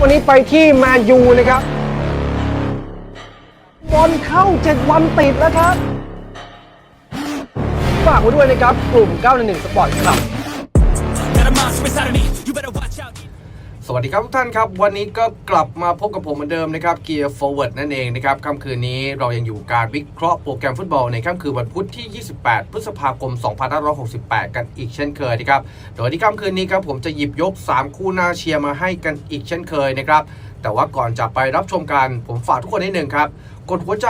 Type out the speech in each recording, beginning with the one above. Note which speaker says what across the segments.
Speaker 1: วันนี้ไปที่แมนยูนะครับ บอลเข้า7วันติดแล้วครับ ฝากไว้ด้วยนะครับ กลุ่ม 911สปอร์ตครับ
Speaker 2: สวัสดีครับทุกท่านครับ วันนี้ก็กลับมาพบกับผมเหมือนเดิมนะครับ Gear Forward นั่นเองนะครับค่ำคืนนี้เรายังอยู่การวิเคราะห์โปรแกรมฟุตบอลในค่ำคืนวันพุธที่ 28 พฤษภาคม 2568 กันอีกเช่นเคยนะครับโดยที่ค่ำคืนนี้ครับผมจะหยิบยก 3 คู่หน้าเชียร์มาให้กันอีกเช่นเคยนะครับแต่ว่าก่อนจะไปรับชมกันผมฝากทุกคนนิดหนึ่งครับกดหัวใจ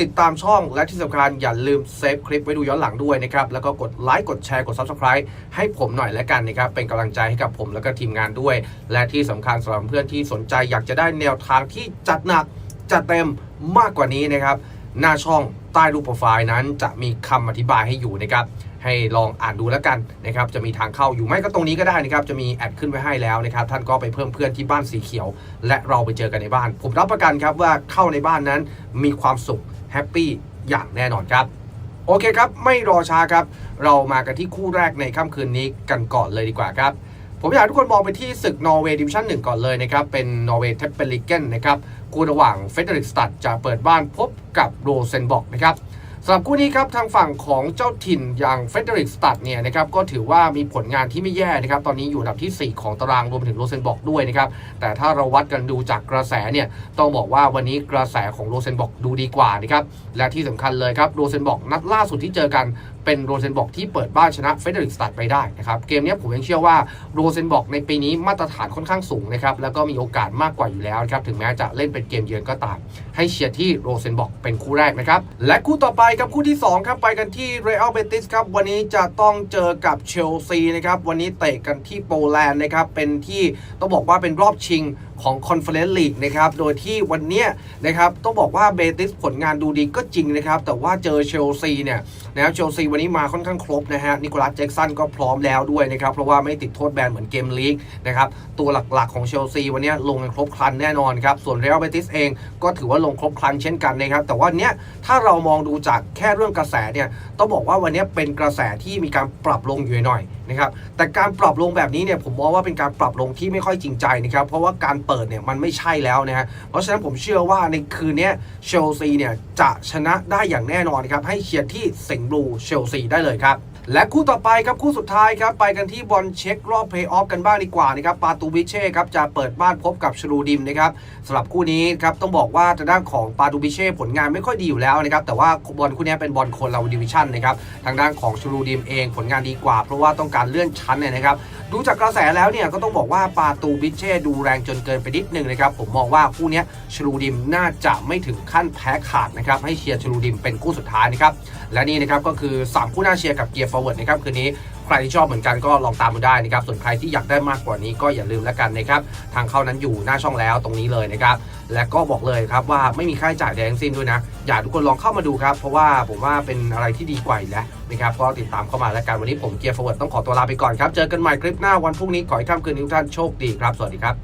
Speaker 2: ติดตามช่องและที่สำคัญอย่าลืมเซฟคลิปไว้ดูย้อนหลังด้วยนะครับ แล้วก็กดไลค์กดแชร์กด Subscribe ให้ผมหน่อยและกันนะครับ เป็นกำลังใจให้กับผมแล้วก็ทีมงานด้วย และที่สำคัญสำหรับเพื่อนที่สนใจอยากจะได้แนวทางที่จัดหนักจัดเต็มมากกว่านี้นะครับ หน้าช่อง ใต้รูปโปรไฟล์นั้น จะมีคำอธิบายให้อยู่นะครับให้ลองอ่านดูแล้วกันนะครับจะมีทางเข้าอยู่ไม่ก็ตรงนี้ก็ได้นะครับจะมีแอดขึ้นไว้ให้แล้วนะครับท่านก็ไปเพิ่มเพื่อนที่บ้านสีเขียว และเราไปเจอกันในบ้าน ผมรับประกันครับว่าเข้าในบ้านนั้นมีความสุขแฮปปี้อย่างแน่นอนครับโอเคครับ ไม่รอช้าครับ เรามากันที่คู่แรกในค่ำคืนนี้กันก่อนเลยดีกว่าครับ ผมอยากให้ทุกคนมองไปที่ศึกนอร์เวย์ดิวิชั่นหนึ่งก่อนเลยนะครับ เป็นนอร์เวย์เทปเปลิเกนนะครับ คู่ระหว่างเฟเดริกสตัดจะเปิดบ้านพบ กับโรเซนบอกนะครับ สำหรับคู่นี้ครับทางฝั่งของเจ้าถิ่นอย่างเฟเดริกสตัดเนี่ยนะครับก็ถือว่ามีผลงานที่ไม่แย่นะครับตอนนี้อยู่อันดับทีสี่ 4 ของตารางรวมถึงโรเซนบอกด้วยนะครับแต่ถ้าเราวัดกันดูจากกระแสเนี่ยต้องบอกว่าวันนี้กระแสของโรเซนบอกดูดีกว่านะครับและที่สำคัญเลยครับโรเซนบอกนัดล่าสุดที่เจอกันเป็นโรเซนบอกที่เปิดบ้านชนะเฟเดริกสตัดไปได้นะครับเกมนี้ผมยังเชื่อว่าโรเซนบอกในปีนี้มาตรฐานค่อนข้างสูงนะครับแล้วก็มีโอกาสมากกว่าอยู่แล้วนะครับถึงแม้จะเล่นเป็นเกมเยือนก็ตาม ให้เชียร์ที่โรเซนบอกเป็นคู่แรกนะครับและคู่ต่อไปครับคู่ที่ 2 ครับไปกันที่เรอัลเบติสครับวันนี้จะต้องเจอกับเชลซีนะครับวันนี้เตะกันที่โปแลนด์นะครับเป็นที่ต้องบอกว่าเป็นรอบชิงของคอนเฟอเรนซ์ลีกนะครับ โดยที่วันนี้นะครับต้องบอกว่าเบติสผลงานดูดีก็จริงนะครับ แต่ว่าเจอเชลซีเนี่ยนะครับเชลซีวันนี้มาค่อนข้างครบนะฮะนิโคลัสแจ็กสันก็พร้อมแล้วด้วยนะครับ เพราะว่าไม่ติดโทษแบนเหมือนเกมลีกนะครับ ตัวหลักๆของเชลซีวันนี้ลงกันครบครันแน่นอนครับ ส่วนเรอัลเบติสเองก็ถือว่าลงครบครันเช่นกันนะครับ แต่ว่าเนี้ยถ้าเรามองดูจากแค่เรื่องกระแสเนี่ยต้องบอกว่าวันนี้เป็นกระแสที่มีการปรับลงอยู่หน่อยนะครับแต่การปรับลงแบบนี้เนี่ยผมมองว่าเป็นการปรับลงที่ไม่ค่อยจริงใจนะครับเพราะว่าการเปิดเนี่ยมันไม่ใช่แล้วนะฮะเพราะฉะนั้นผมเชื่อว่าในคืนนี้เชลซีเนี่ยจะชนะได้อย่างแน่นอนครับให้เชียร์ที่เซิงบลูเชลซีได้เลยครับ และคู่ต่อไปครับคู่สุดท้ายครับไปกันที่บอลเช็ครอบเพลย์ออฟกันบ้างดีกว่านะครับปาตูบิเช่ครับจะเปิดบ้านพบกับชลูดิมนะครับสำหรับคู่นี้ครับต้องบอกว่าทางด้านของปาตูบิเช่ผลงานไม่ค่อยดีอยู่แล้วนะครับแต่ว่าบอลคู่นี้เป็นบอลคนเราดิวิชั่นนะครับทางด้านของชลูดิมเองผลงานดีกว่า เพราะว่าต้องการเลื่อนชั้นเนี่ยนะครับดูจากกระแสแล้วเนี่ยก็ต้องบอกว่าปาตูบิเช่ดูแรงจนเกินไปนิดนึงนะครับผมมองว่าคู่นี้ชลูดิมน่าจะไม่ถึงขั้นแพ้ขาดนะครับให้เชียร์ชลูดิมเป็นคู่สุดท้ายนะครับและนี่นะครับก็คือ3คู่น้าเชียร์กับเกียร์ฟอร์เวิร์ดนะครับคืนนี้ใครที่ชอบเหมือนกันก็ลองตามมาได้นะครับ ส่วนใครที่อยากได้มากกว่านี้ก็อย่าลืมแล้วกันนะครับ ทางเข้านั้นอยู่หน้าช่องแล้วตรงนี้เลยนะครับ และก็บอกเลยครับว่าไม่มีค่าใช้จ่ายใดทั้งสิ้นด้วยนะ อยากทุกคนลองเข้ามาดูครับ เพราะว่าผมว่าเป็นอะไรที่ดีกว่าแล้วนะครับ ก็ติดตามเข้ามาแล้วกันวันนี้ผมเกียร์ฟอร์เวิร์ดต้องขอตัวลาไปก่อนครับ เจอกันใหม่คลิปหน้าวันพรุ่งนี้ขอให้ค่ำคืนนี้ทุกท่านโชคดีครับ สวัสดีครับ